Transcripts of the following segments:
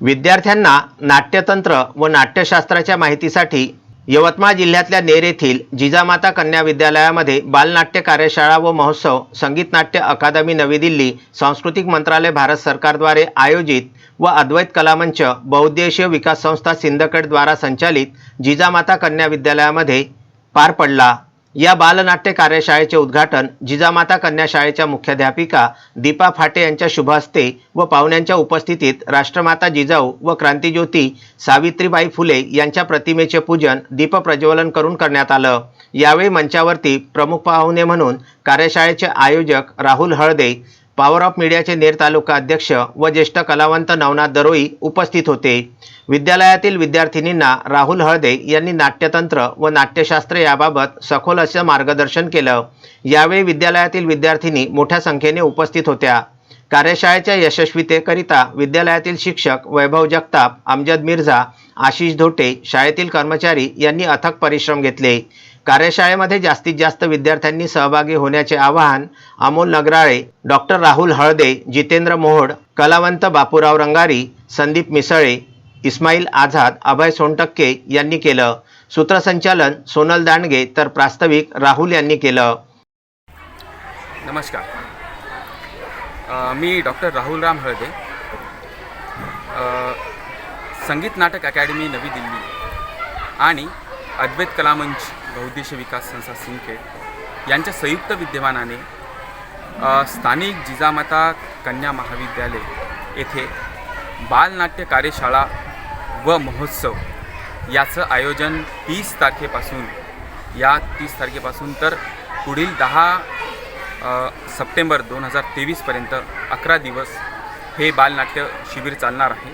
विद्यार्थ्यांना नाट्यतंत्र व नाट्यशास्त्राच्या माहितीसाठी यवतमाळ जिल्ह्यातल्या नेर येथील जिजामाता कन्या विद्यालयामध्ये बालनाट्य कार्यशाळा व महोत्सव संगीत नाट्य अकादमी नवी दिल्ली सांस्कृतिक मंत्रालय भारत सरकारद्वारे आयोजित व अद्वैत कलामंच बहुउद्देशीय विकास संस्था सिंदकडद्वारा संचालित जिजामाता कन्या विद्यालयामध्ये पार पडला. या बालनाट्य कार्यशाळेचे उद्घाटन जिजामाता कन्या शाळेच्या मुख्याध्यापिका दीपा फाटे यांच्या शुभ हस्ते व पाहुण्यांच्या उपस्थितीत राष्ट्रमाता जिजाऊ व क्रांतीज्योती सावित्रीबाई फुले यांच्या प्रतिमेचे पूजन दीपप्रज्वलन करून करण्यात आलं. यावेळी मंचावरती प्रमुख पाहुणे म्हणून कार्यशाळेचे आयोजक राहुल हळदे पॉवर ऑफ मीडियाचे नेर तालुका अध्यक्ष व ज्येष्ठ कलावंत नवनाथ दरोई उपस्थित होते. विद्यालयातील विद्यार्थिनींना राहुल हळदे यांनी नाट्यतंत्र व नाट्यशास्त्र याबाबत सखोल असं मार्गदर्शन केलं. यावेळी विद्यालयातील विद्यार्थिनी मोठ्या संख्येने उपस्थित होत्या. कार्यशाळेच्या यशस्वीतेकरिता विद्यालयातील शिक्षक वैभव जगताप अमजद मिर्झा आशिष धोटे शाळेतील कर्मचारी यांनी अथक परिश्रम घेतले. कार्यशाळेमध्ये जास्तीत जास्त विद्यार्थ्यांनी सहभागी होण्याचे आवाहन अमोल नगराळे डॉक्टर राहुल हळदे जितेंद्र मोहोड कलावंत बापूराव रंगारी संदीप मिसळे इस्माईल आझाद अभय सोनटक्के यांनी केलं. सूत्रसंचालन सोनल दांडगे तर प्रास्ताविक राहुल यांनी केलं. नमस्कार. मी डॉक्टर राहुलराम हळदे. संगीत नाटक अकॅडमी नवी दिल्ली. आणि अद्वैत कलामंच बहुद्देशीय विकास संस्था सिंदखेड यांच्या संयुक्त विद्यमानाने स्थानिक जिजामाता कन्या महाविद्यालय येथे बालनाट्य कार्यशाळा व महोत्सव याचं आयोजन तीस तारखेपासून या तीस तारखेपासून तर पुढील दहा सप्टेंबर दोन हजार तेवीसपर्यंत अकरा दिवस हे बालनाट्य शिबिर चालणार आहे.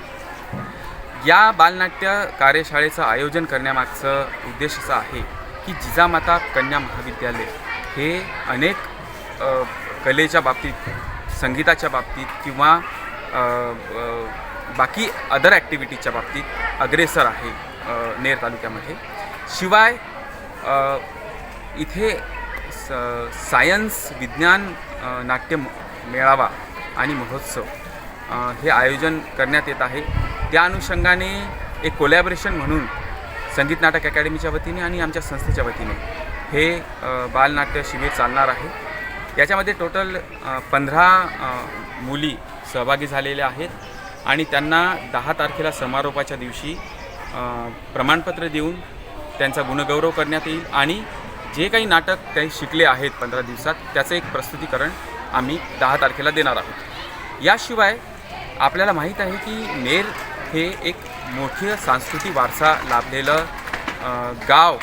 या बालनाट्य कार्यशाळेचं आयोजन करण्यामागचं उद्देश असा आहे की जिजामाता कन्या महाविद्यालय हे अनेक कलेच्या बाबतीत संगीताच्या बाबतीत किंवा बाकी अदर ॲक्टिव्हिटीजच्या बाबतीत अग्रेसर आहे नेर तालुक्यामध्ये. शिवाय इथे स सायन्स विज्ञान नाट्य मेळावा आणि महोत्सव हे आयोजन करण्यात येत आहे. त्या अनुषंगाने एक कोलॅबरेशन म्हणून संगीत नाटक अकॅडमीच्या वतीने आणि आमच्या संस्थेच्या वतीने हे बालनाट्य शिबिर चालणार आहे. याच्यामध्ये टोटल पंधरा मुली सहभागी झालेल्या आहेत आणि त्यांना दहा तारखेला समारोपाच्या दिवशी प्रमाणपत्र देऊन त्यांचा गुणगौरव करण्यात येईल आणि जे काही नाटक काही शिकले आहेत पंधरा दिवसात त्याचं एक प्रस्तुतीकरण आम्ही दहा तारखेला देणार आहोत. याशिवाय आपल्याला माहीत आहे की नेर हे एक मोठे सांस्कृतिक वारसा लाभलेलं गाव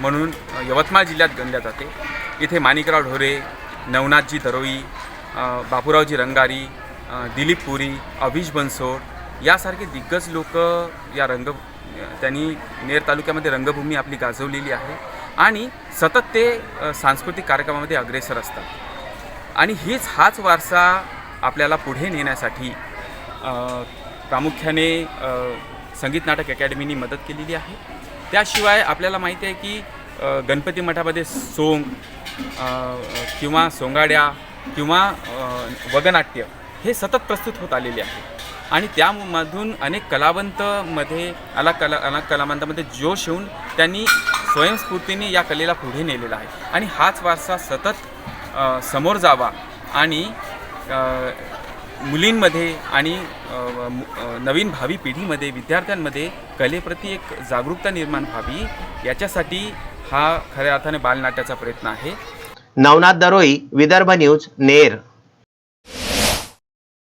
म्हणून यवतमाळ जिल्ह्यात गणल्या जाते. इथे माणिकराव ढोरे नवनाथजी दरोई बापूरावजी रंगारी दिलीप पुरी अभिष बनसोड यासारखे दिग्गज लोक या रंग त्यांनी नेर तालुक्यामध्ये रंगभूमी आपली गाजवलेली आहे आणि सतत ते सांस्कृतिक कार्यक्रमामध्ये अग्रेसर असतात. आणि हीच हाच वारसा आपल्याला पुढे नेण्यासाठी प्रामुख्याने संगीत नाटक अकॅडमीनी मदत केलेली आहे. त्याशिवाय आपल्याला माहिती आहे की गणपती मठामध्ये सोंग किंवा सोंगाड्या किंवा वगनाट्य हे सतत प्रस्तुत होत आलेले आहे. आणि त्यामधून अनेक कलावंतमध्ये अला कला अनेक कलावंतामध्ये जोश येऊन त्यांनी स्वयंस्फूर्तीने या कलेला पुढे नेलेला आहे. आणि हाच वारसा सतत समोर जावा आणि मुलींमध्ये आणि नवीन भावी पिढीमध्ये विद्यार्थ्यांमध्ये कलेप्रती एक जागरूकता निर्माण व्हावी याच्यासाठी हा खऱ्या अर्थाने बालनाट्याचा प्रयत्न आहे. नवनाथ दरोई विदर्भ न्यूज नेर.